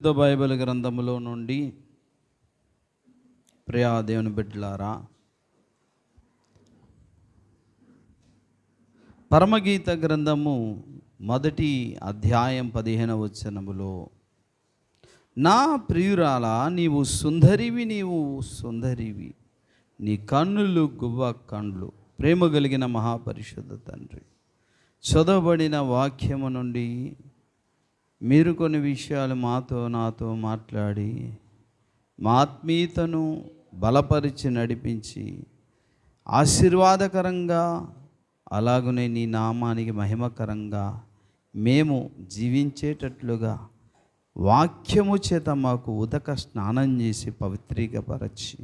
పరిశుద్ధ బైబిల్ గ్రంథములో నుండి ప్రియా దేవుని బిడ్డలారా పరమగీత గ్రంథము మొదటి అధ్యాయం పదిహేను వచనములో నా ప్రియురాల నీవు సుందరివి నీవు సుందరివి నీ కన్నులు గువ్వ కండ్లు. ప్రేమ కలిగిన మహాపరిశుద్ధ తండ్రి చదవబడిన వాక్యము నుండి మీరు కొన్ని విషయాలు మాతో నాతో మాట్లాడి మా ఆత్మీయతను బలపరిచి నడిపించి ఆశీర్వాదకరంగా అలాగనే నీ నామానికి మహిమకరంగా మేము జీవించేటట్లుగా వాక్యము చేత మాకు ఉదక స్నానం చేసి పవిత్రీకపరచి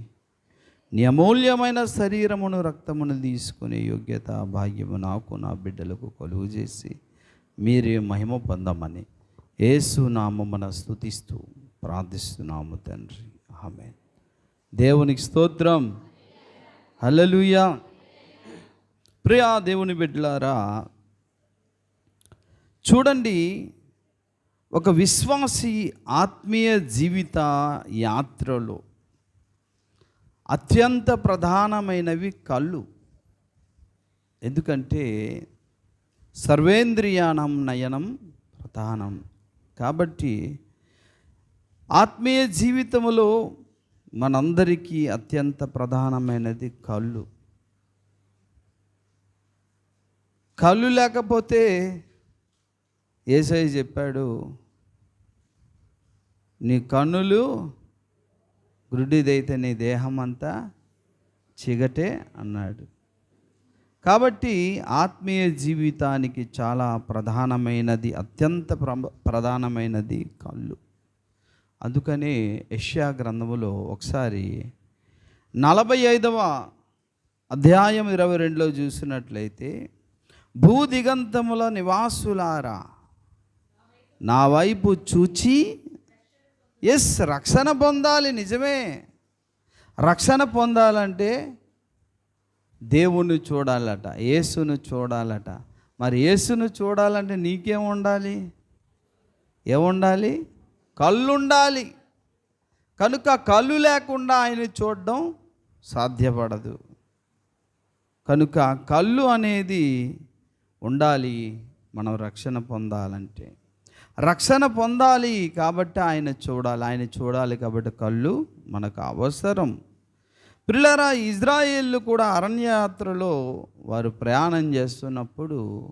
నీ అమూల్యమైన శరీరమును రక్తమును తీసుకునే యోగ్యత భాగ్యము నాకు నా బిడ్డలకు కొలువు చేసి మీరే మహిమ పొందమని యేసు నామమున స్తుతిస్తూ ప్రార్థిస్తున్నాము తండ్రి. ఆమె దేవునికి స్తోత్రం. హల్లెలూయా. ప్రియా దేవుని బిడ్డలారా చూడండి ఒక విశ్వాసి ఆత్మీయ జీవిత యాత్రలో అత్యంత ప్రధానమైనవి కళ్ళు. ఎందుకంటే సర్వేంద్రియానం నయనం ప్రధానం. కాబట్టి ఆత్మీయ జీవితంలో మనందరికీ అత్యంత ప్రధానమైనది కళ్ళు. కళ్ళు లేకపోతే ఏసై చెప్పాడు నీ కన్నులు గుడ్డిదైతే నీ దేహం అంతా చిగటే అన్నాడు. కాబట్టి ఆత్మీయ జీవితానికి చాలా ప్రధానమైనది అత్యంత ప్ర- ప్రధానమైనది కళ్ళు. అందుకనే యష్యా గ్రంథములో ఒకసారి నలభై ఐదవ అధ్యాయం ఇరవై రెండులో చూసినట్లయితే భూదిగంతముల నివాసులారా నా వైపు చూచి ఎస్ రక్షణ పొందాలి నిజమే. రక్షణ పొందాలంటే దేవుణ్ణి చూడాలట యేసును చూడాలట. మరి యేసును చూడాలంటే నీకేం ఉండాలి ఏముండాలి? కళ్ళు ఉండాలి కనుక కళ్ళు లేకుండా ఆయన చూడడం సాధ్యపడదు. కనుక కళ్ళు అనేది ఉండాలి మనం రక్షణ పొందాలంటే. రక్షణ పొందాలి కాబట్టి ఆయన చూడాలి. ఆయన చూడాలి కాబట్టి కళ్ళు మనకు అవసరం. పిల్లరా ఇజ్రాయేళ్ళు కూడా అరణ్యయాత్రలో వారు ప్రయాణం చేస్తున్నప్పుడు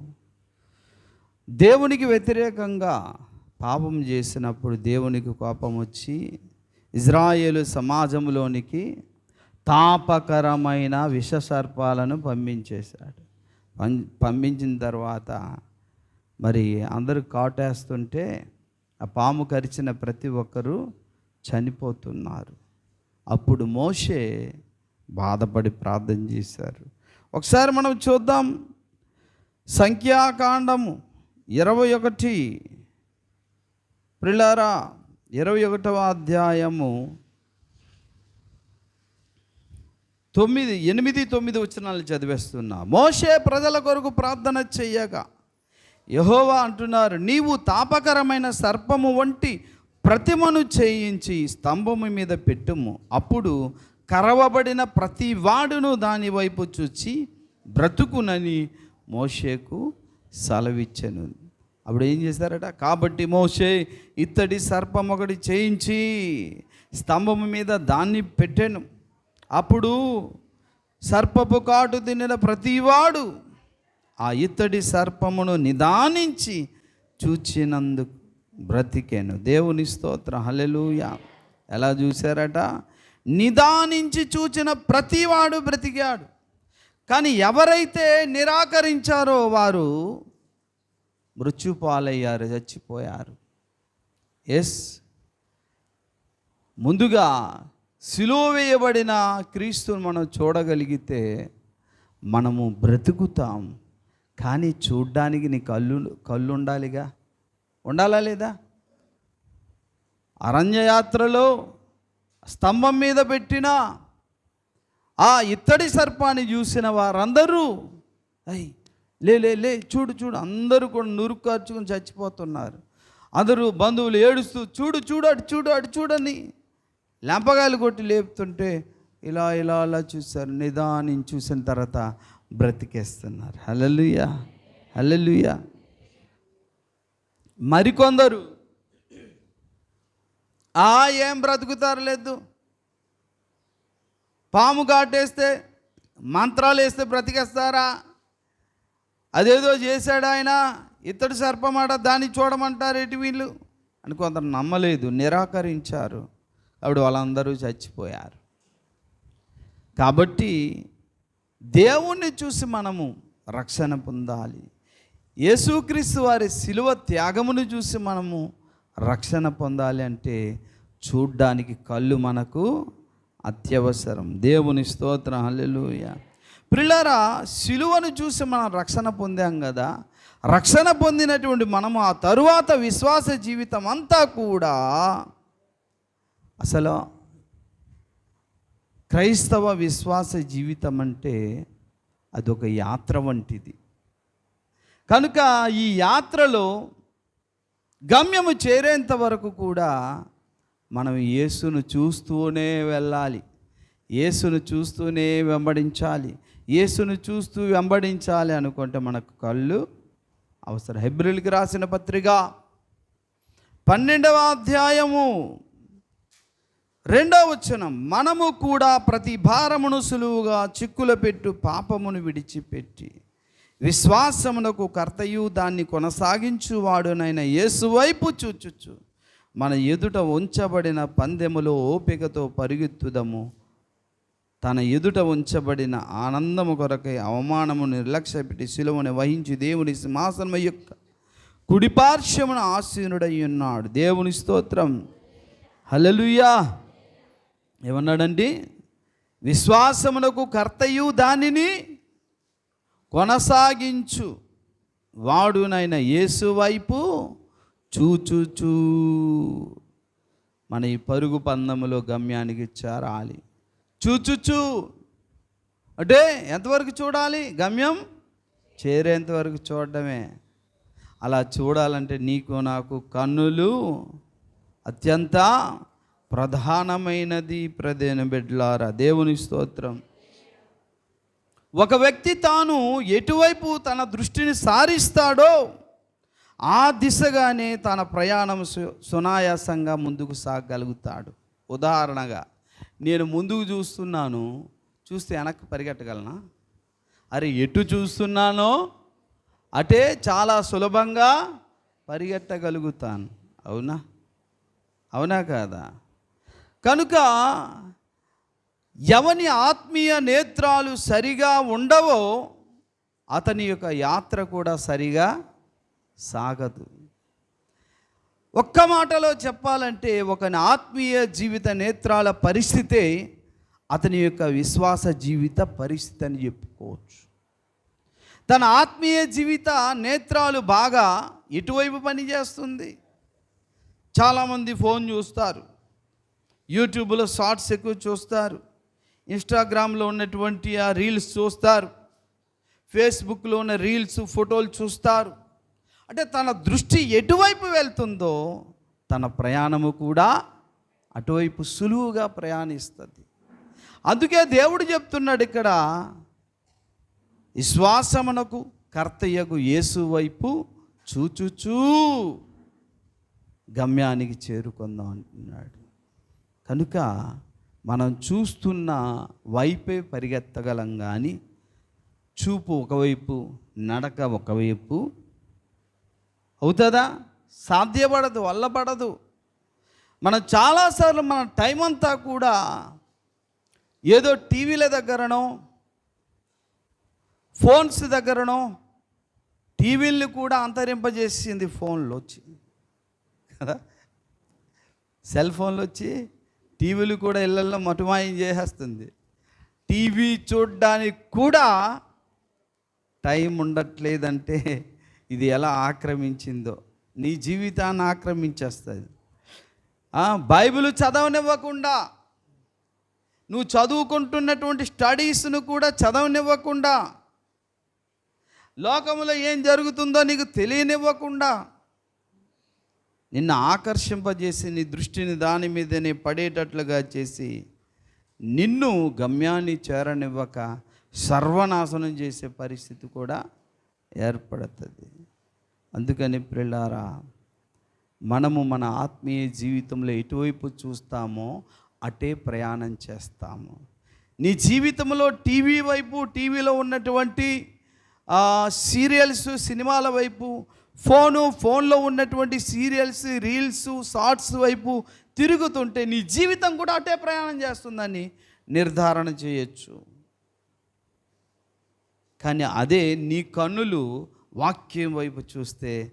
దేవునికి వ్యతిరేకంగా పాపం చేసినప్పుడు దేవునికి కోపం వచ్చి ఇజ్రాయేలు సమాజంలోనికి తాపకరమైన విషసర్పాలను పంపించేశాడు. పం- పంపించిన తర్వాత మరి అందరూ కాటేస్తుంటే ఆ పాము కరిచిన ప్రతి ఒక్కరూ చనిపోతున్నారు. అప్పుడు మోషే బాధపడి ప్రార్థన చేశారు. ఒకసారి మనం చూద్దాం. సంఖ్యాకాండము ఇరవై ఒకటి. ప్రిలారా ఇరవై ఒకటవ అధ్యాయము తొమ్మిది ఎనిమిది తొమ్మిది వచనాలు చదివేస్తున్నా. మోషే ప్రజల కొరకు ప్రార్థన చెయ్యగా యహోవా అంటున్నారు నీవు తాపకరమైన సర్పము వంటి ప్రతిమను చేయించి స్తంభము మీద పెట్టుము. అప్పుడు కరవబడిన ప్రతి వాడును దాని వైపు చూచి బ్రతుకునని మోషేకు సెలవిచ్చెను. అప్పుడు ఏం చేశారట? కాబట్టి మోషే ఇత్తడి సర్పం ఒకటి చేయించి స్తంభము మీద దాన్ని పెట్టాను. అప్పుడు సర్పపు కాటు తినిన ప్రతివాడు ఆ ఇత్తడి సర్పమును నిదానించి చూచినందుకు బ్రతికాను. దేవుని స్తోత్ర. హల్లెలూయా. ఎలా చూశారట? నిదానించి చూచిన ప్రతివాడు బ్రతికాడు. కానీ ఎవరైతే నిరాకరించారో వారు మృత్యుపాలయ్యారు చచ్చిపోయారు. ఎస్. ముందుగా సిలువ వేయబడిన క్రీస్తుని మనం చూడగలిగితే మనము బ్రతుకుతాం. కానీ చూడ్డానికి నీ కళ్ళు కళ్ళు ఉండాలిగా ఉండాలా లేదా? అరణ్యయాత్రలో స్తంభం మీద పెట్టిన ఆ ఇత్తడి సర్పాన్ని చూసిన వారందరూ అయ్ లే లే లే చూడు చూడు. అందరూ కూడా నురుక్కర్చుకొని చచ్చిపోతున్నారు. అందరూ బంధువులు ఏడుస్తూ చూడు చూడు అటు చూడు అటు చూడని. లెంపగాయలు కొట్టి లేపుతుంటే ఇలా ఇలా అలా చూశారు. నిదానం చూసిన తర్వాత బ్రతికేస్తున్నారు. హలలుయా హలలుయా మరికొందరు. ఆ ఏం బ్రతుకుతారు లేదు. పాము కాటేస్తే మంత్రాలు వేస్తే బ్రతికేస్తారా? అదేదో చేశాడు ఆయన ఇతడు సర్పమాట దాన్ని చూడమంటారు ఎటు వీళ్ళు? అని కొందరు నమ్మలేదు నిరాకరించారు. అప్పుడు వాళ్ళందరూ చచ్చిపోయారు. కాబట్టి దేవుణ్ణి చూసి మనము రక్షణ పొందాలి. యేసుక్రీస్తు వారి శిలువ త్యాగమును చూసి మనము రక్షణ పొందాలి అంటే చూడ్డానికి కళ్ళు మనకు అత్యవసరం. దేవుని స్తోత్రం. హల్లెలూయ. పిల్లరా శిలువను చూసి మనం రక్షణ పొందాం కదా? రక్షణ పొందినటువంటి మనము ఆ తరువాత విశ్వాస జీవితం అంతా కూడా అసలు క్రైస్తవ విశ్వాస జీవితం అంటే అదొక యాత్ర వంటిది. కనుక ఈ యాత్రలో గమ్యము చేరేంత వరకు కూడా మనం యేసును చూస్తూనే వెళ్ళాలి. యేసును చూస్తూనే వెంబడించాలి. యేసును చూస్తూ వెంబడించాలి అనుకుంటే మనకు కళ్ళు అవసరం. హెబ్రిల్కి రాసిన పత్రిక పన్నెండవ అధ్యాయము రెండవ వచనం. మనము కూడా ప్రతి భారమును సులువుగా చిక్కుల పెట్టు పాపమును విడిచిపెట్టి విశ్వాసమునకు కర్తయు దాన్ని కొనసాగించువాడునైన యేసువైపు చూచుచు. మన ఎదుట ఉంచబడిన పందెములో ఓపికతో పరుగెత్తుదము. తన ఎదుట ఉంచబడిన ఆనందము కొరకై అవమానము నిర్లక్ష్యపెట్టి శిలువని వహించి దేవుని సింహాసనము యొక్క కుడిపార్శ్వమున ఆసీనుడై ఉన్నాడు. దేవుని స్తోత్రం. హలలుయా ఏమన్నాడండి? విశ్వాసమునకు కర్తయు దానిని కొనసాగించు. వాడునైన యేసు వైపు చూచుచూ. మన ఈ పరుగు పందములో గమ్యానికి చేరాలి. చూచుచూ. అంటే ఎంతవరకు చూడాలి? గమ్యం? చేరేంతవరకు చూడడమే. అలా చూడాలంటే నీకు నాకు కన్నులు అత్యంత ప్రధానమైనది. ప్రదేన బిడ్లారా దేవుని స్తోత్రం. ఒక వ్యక్తి తాను ఎటువైపు తన దృష్టిని సారిస్తాడో ఆ దిశగానే తన ప్రయాణం సు- సునాయాసంగా ముందుకు సాగగలుగుతాడు ఉదాహరణగా నేను ముందుకు చూస్తున్నాను చూస్తే వెనక్కి పరిగెట్టగలనా? అరే ఎటు చూస్తున్నానో అటే చాలా సులభంగా పరిగెట్టగలుగుతాను. అవునా? అవునా కాదా? కనుక ఎవని ఆత్మీయ నేత్రాలు సరిగా ఉండవో అతని యొక్క యాత్ర కూడా సరిగా సాగదు. ఒక్క మాటలో చెప్పాలంటే ఒకని ఆత్మీయ జీవిత నేత్రాల పరిస్థితే అతని యొక్క విశ్వాస జీవిత పరిస్థితి అని చెప్పుకోవచ్చు. తన ఆత్మీయ జీవిత నేత్రాలు బాగా ఎటువైపు పనిచేస్తుంది చాలామంది ఫోన్ చూస్తారు. యూట్యూబ్లో షార్ట్స్ ఎక్కువ చూస్తారు. ఇన్స్టాగ్రామ్లో ఉన్నటువంటి ఆ రీల్స్ చూస్తారు. ఫేస్బుక్లో ఉన్న రీల్స్ ఫోటోలు చూస్తారు. అంటే తన దృష్టి ఎటువైపు వెళ్తుందో తన ప్రయాణము కూడా అటువైపు సులువుగా ప్రయాణిస్తుంది. అందుకే దేవుడు చెప్తున్నాడు ఇక్కడ విశ్వాసమునకు కర్తయ్యకు యేసు వైపు చూచుచూ గమ్యానికి చేరుకుందాం అంటున్నాడు. కనుక మనం చూస్తున్న వైపే పరిగెత్తగలం కానీ చూపు ఒకవైపు నడక ఒకవైపు అవుతుందా? సాధ్యపడదు వల్లపడదు. మనం చాలాసార్లు మన టైం అంతా కూడా ఏదో టీవీల దగ్గరనో ఫోన్స్ దగ్గరనో టీవీల్ని కూడా అంతరింపజేసింది ఫోన్లు వచ్చి కదా? సెల్ ఫోన్లు వచ్చి టీవీలు కూడా ఇళ్ళల్లో మటుమాయం చేసేస్తుంది. టీవీ చూడడానికి కూడా టైం ఉండట్లేదంటే ఇది ఎలా ఆక్రమించిందో. నీ జీవితాన్ని ఆక్రమించేస్తుంది. బైబిల్ చదవనివ్వకుండా నువ్వు చదువుకుంటున్నటువంటి స్టడీస్ను కూడా చదవనివ్వకుండా లోకంలో ఏం జరుగుతుందో నీకు తెలియనివ్వకుండా నిన్ను ఆకర్షింపజేసి నీ దృష్టిని దాని మీదనే పడేటట్లుగా చేసి నిన్ను గమ్యాన్ని చేరనివ్వక సర్వనాశనం చేసే పరిస్థితి కూడా ఏర్పడుతుంది. అందుకని పిల్లారా మనము మన ఆత్మీయ జీవితంలో ఎటువైపు చూస్తామో అటే ప్రయాణం చేస్తాము. నీ జీవితంలో టీవీ వైపు టీవీలో ఉన్నటువంటి సీరియల్స్ సినిమాల వైపు ఫోను ఫోన్లో ఉన్నటువంటి సీరియల్స్ రీల్స్ షార్ట్స్ వైపు తిరుగుతుంటే నీ జీవితం కూడా అటే ప్రయాణం చేస్తుందని నిర్ధారణ చేయొచ్చు. కానీ అదే నీ కన్నులు వాక్యం వైపు చూస్తే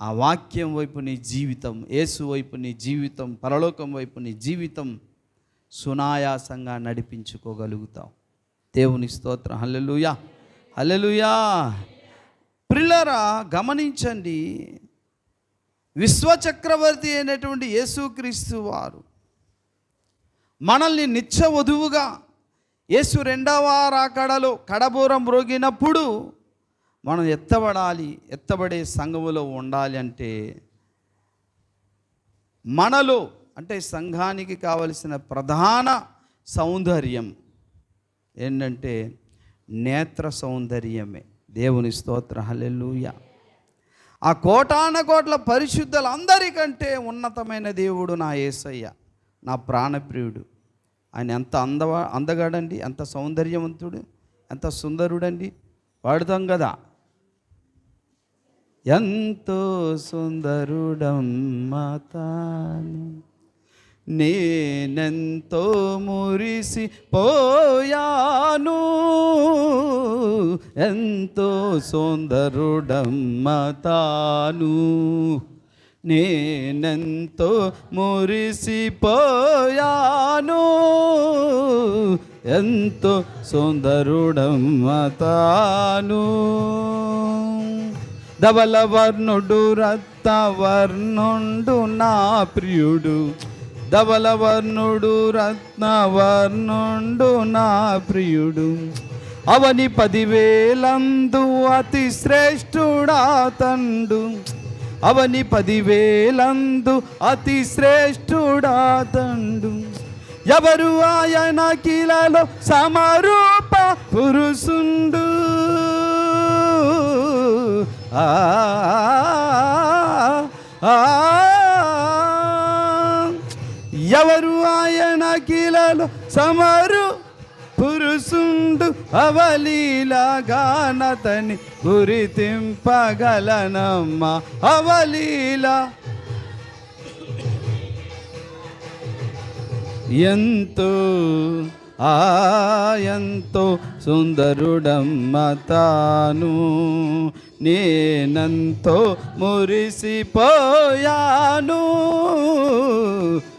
ఆ వాక్యం వైపు నీ జీవితం యేసు వైపు నీ జీవితం పరలోకం వైపు నీ జీవితం సునాయాసంగా నడిపించుకోగలుగుతాం దేవుని స్తోత్రం. హల్లెలుయా. హల్లెలుయా. ప్రిల్లరా గమనించండి. విశ్వచక్రవర్తి అయినటువంటి యేసుక్రీస్తు వారు మనల్ని నిత్య వధువుగా యేసు రెండవ రాకడలో కడబూరం రోగినప్పుడు మనం ఎత్తబడాలి ఎత్తబడే సంఘములో ఉండాలి అంటే మనలో అంటే సంఘానికి కావలసిన ప్రధాన సౌందర్యం ఏంటంటే నేత్ర సౌందర్యమే. దేవుని స్తోత్ర. హలెల్లుయ. ఆ కోటాన కోట్ల పరిశుద్ధులందరికంటే ఉన్నతమైన దేవుడు నా యేసయ్య నా ప్రాణప్రియుడు. ఆయన ఎంత అందవా అందగాడండి ఎంత సౌందర్యవంతుడు ఎంత సుందరుడండి. వాడుతాం కదా. ఎంతో సుందరుడమ్మ తాను. నేనెంతో మురిసి పోయాను. ఎంతో సుందరుడమ్మ తాను. నేనెంతో మురిసిపోయాను ఎంతో సుందరుడమ్మ తాను. ధవల వర్ణుడు రక్త వర్ణుండు నా ప్రియుడు. ధవలవర్ణుడు రత్నవర్ణుండు నా ప్రియుడు. అవని పదివేలందు అతి శ్రేష్ఠుడా తండు. అవని పదివేలందు అతి శ్రేష్ఠుడా తండు. ఎవరు ఆయన కిలలో సమరూప పురుషుండు? ఆ ఆ, ఎవరు ఆయన కీలలో సమరు? పురుషుండు అవలీలగానతని గురితింపగలనమ్మ. అవలీల. ఎంతో ఆ ఎంతో సుందరుడమ్మ తాను నేనంతో మురిసిపోయాను.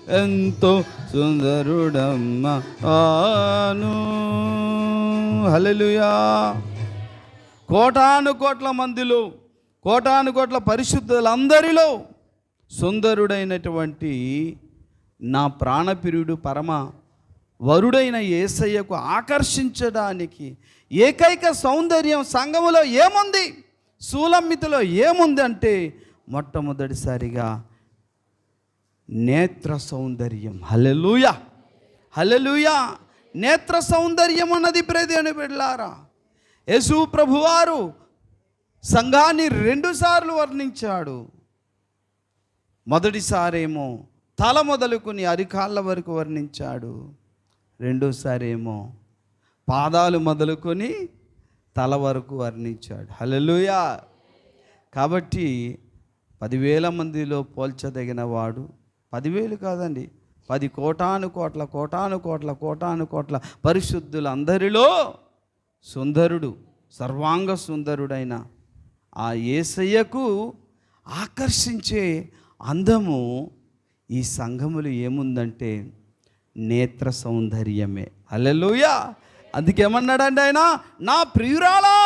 ఎంతో సుందరుడమ్మ ఆను. హలలుయా కోటాను కోట్ల మందిలో కోటాను కోట్ల పరిశుద్ధులందరిలో సుందరుడైనటువంటి నా ప్రాణప్రియుడు పరమ వరుడైన యేసయ్యకు ఆకర్షించడానికి ఏకైక సౌందర్యం సంఘములో ఏముంది? సూలమ్మితిలో ఏముంది అంటే మొట్టమొదటిసారిగా నేత్ర సౌందర్యం. హల్లెలూయా. హల్లెలూయా. నేత్ర సౌందర్యం అన్నది ప్రదేని బిడ్లారా యేసు ప్రభువారు సంఘాన్ని రెండుసార్లు వర్ణించాడు. మొదటిసారేమో తల మొదలుకొని అరికాళ్ళ వరకు వర్ణించాడు. రెండోసారేమో పాదాలు మొదలుకొని తల వరకు వర్ణించాడు. హలలుయా కాబట్టి పదివేల మందిలో పోల్చదగిన వాడు పదివేలు కాదండి. పది కోటాను కోట్ల కోటాను కోట్ల కోటాను కోట్ల పరిశుద్ధులందరిలో సుందరుడు సర్వాంగ సుందరుడైన ఆ యేసయ్యకు ఆకర్షించే అందము ఈ సంఘములు ఏముందంటే నేత్ర సౌందర్యమే. అల్లెలుయ అందుకేమన్నాడండి ఆయన? నా ప్రియురాలా!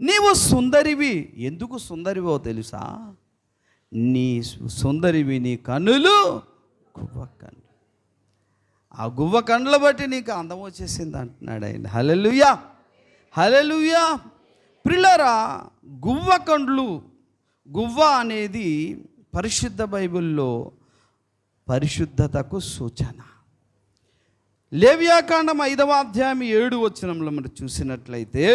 నీవు సుందరివి. ఎందుకు సుందరివో తెలుసా? నీ సుందరివి నీ కన్నులు గువ్వ కన్ను. ఆ గువ్వ కండ్ల బట్టి నీకు అందం వచ్చేసింది అంటున్నాడు ఆయన. హలెలుయా హలెలుయా ప్రిల్లరా గువ్వ కండ్లు గువ్వ అనేది పరిశుద్ధ బైబిల్లో పరిశుద్ధతకు సూచన. లేవ్యాకాండం ఐదవ అధ్యాయం ఏడు వచ్చినంలో మనం చూసినట్లయితే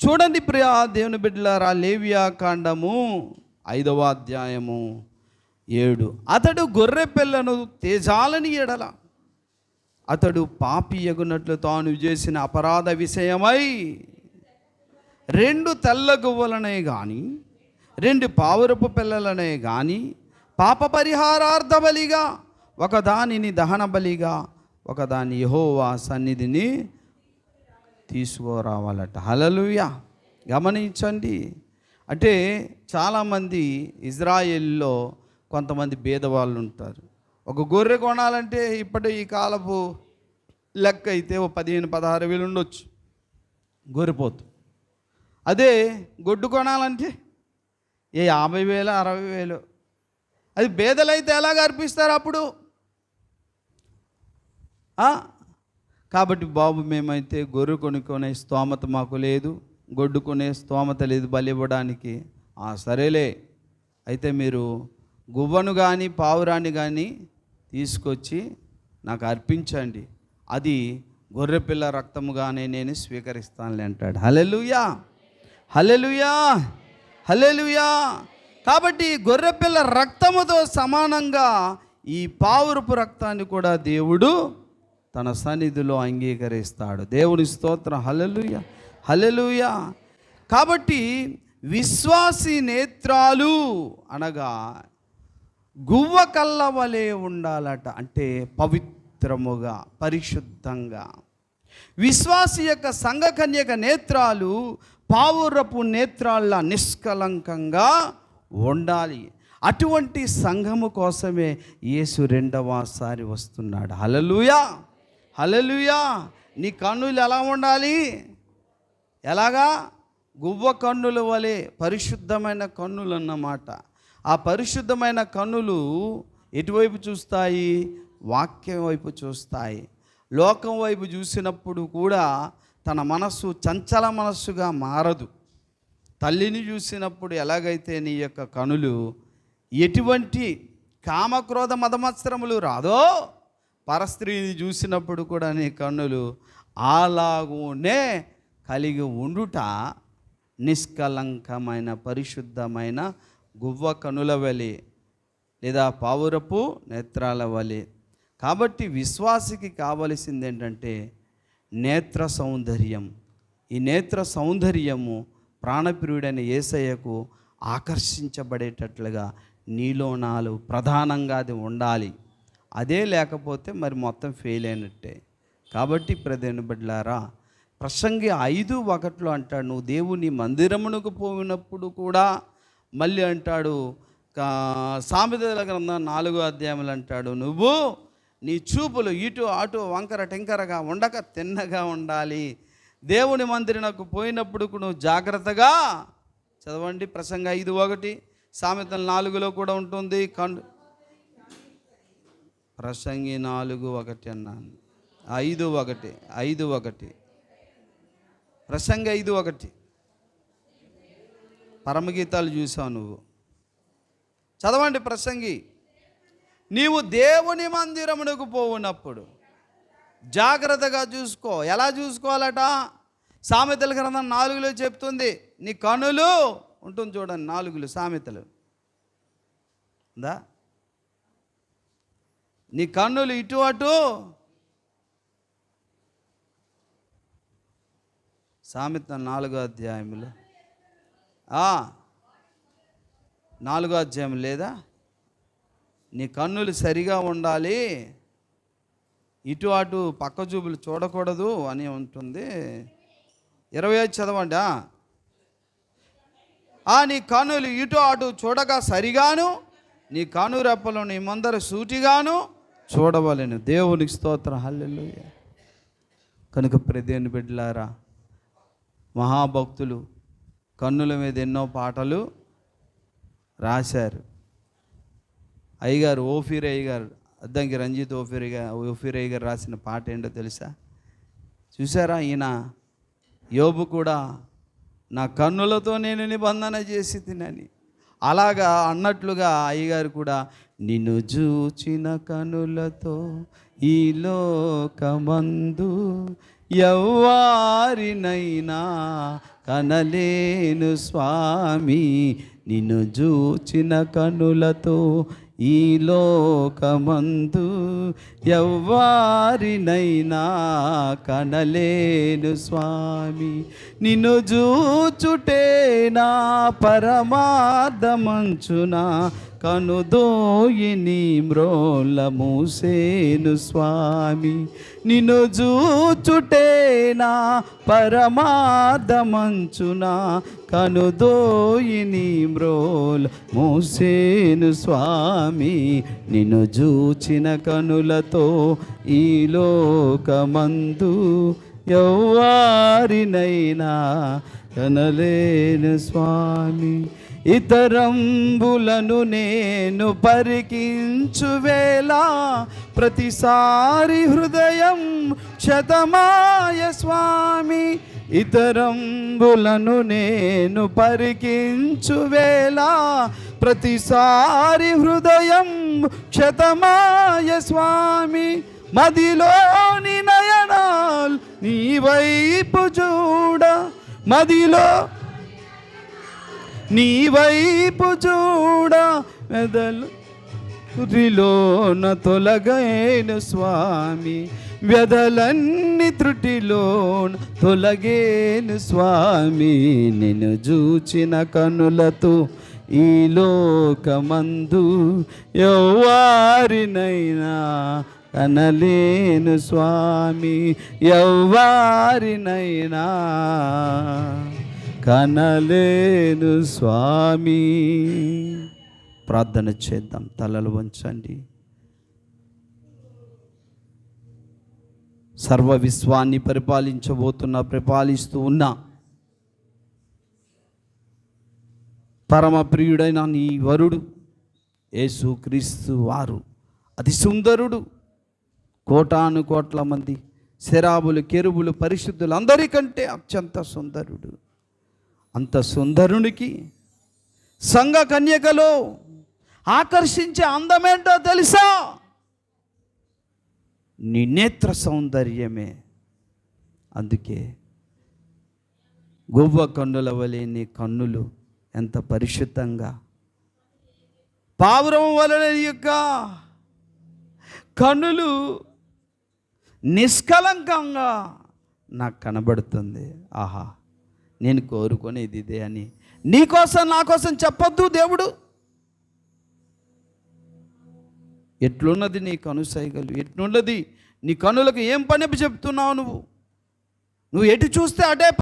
చూడండి ప్రియా దేవుని బిడ్డలారా లేవ్యాకాండము ఐదవ అధ్యాయము ఏడు. అతడు గొర్రె పిల్లను తేజాలని ఎడల. అతడు పాపి ఎగునట్లు తాను చేసిన అపరాధ విషయమై రెండు తెల్ల గువ్వలనే కానీ రెండు పావురపు పిల్లలనే కానీ పాప పరిహారార్థ బలిగా ఒకదానిని దహన బలిగా ఒకదాని యహోవా సన్నిధిని తీసుకురావాలట. హలలుయ గమనించండి. అంటే చాలామంది ఇజ్రాయెల్లో కొంతమంది భేదవాళ్ళు ఉంటారు ఒక గొర్రె కొనాలంటే ఇప్పటి ఈ కాలపు లెక్క అయితే ఓ పదిహేను పదహారు వేలు ఉండొచ్చు. గొర్రెపోతు అదే గొడ్డు కొనాలంటే ఏ యాభై వేలు అరవై వేలు. అది బేదలైతే ఎలాగ అర్పిస్తారు అప్పుడు? కాబట్టి బాబు మేమైతే గొర్రె కొనుక్కునే స్తోమత మాకు లేదు. గొడ్డుకునే స్తోమత లేదు బలి ఇవ్వడానికి. ఆ సరేలే. అయితే మీరు గువ్వను కానీ పావురాన్ని కానీ తీసుకొచ్చి నాకు అర్పించండి. అది గొర్రెపిల్ల రక్తముగానే నేను స్వీకరిస్తానులే అంటాడు. హలెలుయా హలెలుయా హలెలుయా కాబట్టి గొర్రెపిల్ల రక్తముతో సమానంగా ఈ పావురపు రక్తాన్ని కూడా దేవుడు తన సన్నిధిలో అంగీకరిస్తాడు. దేవుని స్తోత్రం. హలెలుయ హలెలుయా కాబట్టి విశ్వాసి నేత్రాలు అనగా గువ్వ కళ్ళ వలె ఉండాలట అంటే పవిత్రముగా పరిశుద్ధంగా. విశ్వాసి యొక్క సంఘకన్యక నేత్రాలు పావురపు నేత్రాల నిష్కలంకంగా ఉండాలి. అటువంటి సంఘము కోసమే యేసు రెండవసారి వస్తున్నాడు. హలలుయా హలలుయా నీ కన్నులు ఎలా ఉండాలి? ఎలాగా? గువ్వ కన్నుల వలె పరిశుద్ధమైన కన్నులు అన్నమాట ఆ పరిశుద్ధమైన కన్నులు ఎటువైపు చూస్తాయి? వాక్యం వైపు చూస్తాయి. లోకం వైపు చూసినప్పుడు కూడా తన మనస్సు చంచల మనస్సుగా మారదు. తల్లిని చూసినప్పుడు ఎలాగైతే నీ యొక్క కనులు ఎటువంటి కామక్రోధ మదమత్సరములు రాదో పరస్త్రీని చూసినప్పుడు కూడా నీ కన్నులు అలాగునే కలిగి ఉండుట నిష్కలంకమైన పరిశుద్ధమైన గువ్వ కనుల వలి లేదా పావురపు నేత్రాల వలి. కాబట్టి విశ్వాసికి కావలసింది ఏంటంటే నేత్ర సౌందర్యం. ఈ నేత్ర సౌందర్యము ప్రాణప్రియుడైన ఏసయ్యకు ఆకర్షించబడేటట్లుగా నీలో నాలు ప్రధానంగా అది ఉండాలి. అదే లేకపోతే మరి మొత్తం ఫెయిల్ అయినట్టే. కాబట్టి ప్రదేని బిడ్లారా ప్రసంగి ఐదు ఒకట్లో అంటాడు. నువ్వు దేవుని మందిరమునకు పోయినప్పుడు కూడా మళ్ళీ అంటాడు కా- సామెతల గ్రంథం నాలుగో అధ్యాయములు అంటాడు నువ్వు నీ చూపులు ఇటు అటు వంకర టెంకరగా ఉండక తిన్నగా ఉండాలి. దేవుని మందిరనకు పోయినప్పుడు నువ్వు జాగ్రత్తగా చదవండి. ప్రసంగ ఐదు ఒకటి సామెతల నాలుగులో కూడా ఉంటుంది. కండు ప్రసంగి నాలుగు ఒకటి అన్నాను. ఐదు ఒకటి ఐదు ఒకటి. ప్రసంగ ఐదు ఒకటి. పరమగీతాలు చూసావు నువ్వు. చదవండి ప్రసంగి. నీవు దేవుని మందిరమునకు పోవునప్పుడు జాగ్రత్తగా చూసుకో. ఎలా చూసుకోవాలట? సామెతల గ్రంథం నాలుగులో చెప్తుంది. నీ కనులు ఉంటుంది చూడండి నాలుగులు సామెతలు. ఉందా? నీ కన్నులు ఇటు అటు సామెత నాలుగో అధ్యాయములు. నాలుగో అధ్యాయం లేదా? నీ కన్నులు సరిగా ఉండాలి ఇటు అటు పక్క చూపులు చూడకూడదు అని ఉంటుంది. ఇరవై ఐదు చదవండి ఆ. నీ కన్నులు ఇటు అటు చూడగా సరిగాను నీ కను రెప్పలు నీ ముందర సూటిగాను చూడవలేను. దేవునికి స్తోత్రం. హల్లెలు కనుక ప్రదేని బిడ్డలారా మహాభక్తులు కన్నుల మీద ఎన్నో పాటలు రాశారు. అయ్యగారు ఓఫీర్ అయ్యగారు అద్దంకి రంజిత్ ఓఫీర్ ఓఫీర్ అయ్యగారు రాసిన పాట ఏంటో తెలుసా? చూసారా ఈయన? యోబు కూడా నా కన్నులతో నేను నిబంధన చేసి తినని. అలాగా అన్నట్లుగా అయ్యగారు కూడా నిన్ను చూచిన కనులతో ఈ లోకమందు ఎవ్వారినైనా కనలేను స్వామి నిన్ను చూచిన కనులతో ఈ లోకమందు ఎవ్వారినైనా కనలేను స్వామి. నిన్ను చూచుటే నా పరమార్థమంచున కనుదోయిని మ్రోల మూసేను స్వామి. నిన్ను చూచుటే నా పరమార్థమంచున కనుదోయిని మ్రోల మూసేను స్వామి. నిన్ను చూచిన కనులతో ఈ లోకమందు ఎవ్వారినైనా కనలేను స్వామి. ఇతరంబులను నేను పరికించు వేళ ప్రతిసారి హృదయం క్షతమాయ స్వామి. ఇతరంబులను నేను పరికించు వేళ ప్రతిసారి హృదయం క్షతమాయ స్వామి మదిలోని నయనాల్ నీ వైపు చూడ మదిలో నీ వైపు చూడ మెదలు త్రుటిలోన తొలగైన స్వామి వ్యధలన్నీ త్రుటిలోన తొలగేను స్వామి నిన్ను చూచిన కనులతో ఈ లోకమందు ఎవ్వారినైనా కనలేను స్వామి ఎవ్వారినైనా కనలేను స్వామి. ప్రార్థన చేద్దాం తలలు వంచండి. సర్వ విశ్వాన్ని పరిపాలించబోతున్న పరిపాలిస్తూ ఉన్న పరమ ప్రియుడైన నీ వరుడు యేసు క్రీస్తు వారు. అతి సుందరుడు. కోటాను కోట్ల మంది శరాబులు కెరుబులు పరిశుద్ధులు అందరికంటే అత్యంత సుందరుడు. అంత సుందరునికి సంఘ కన్యకలో ఆకర్షించే అందమేంటో తెలుసా? నీ నేత్ర సౌందర్యమే. అందుకే గువ్వ కన్నుల వలె నీ కన్నులు ఎంత పరిశుద్ధంగా. పావురం వలన యొక్క కన్నులు నిష్కలంకంగా నాకు కనబడుతుంది. ఆహా నేను కోరుకునేది ఇదే అని. నీకోసం నా కోసం చెప్పొద్దు దేవుడు. ఎట్లున్నది నీ కనుసైగలు ఎట్లున్నది నీ కనులకు ఏం పని చెప్తున్నావు నువ్వు? నువ్వు ఎటు చూస్తే అటే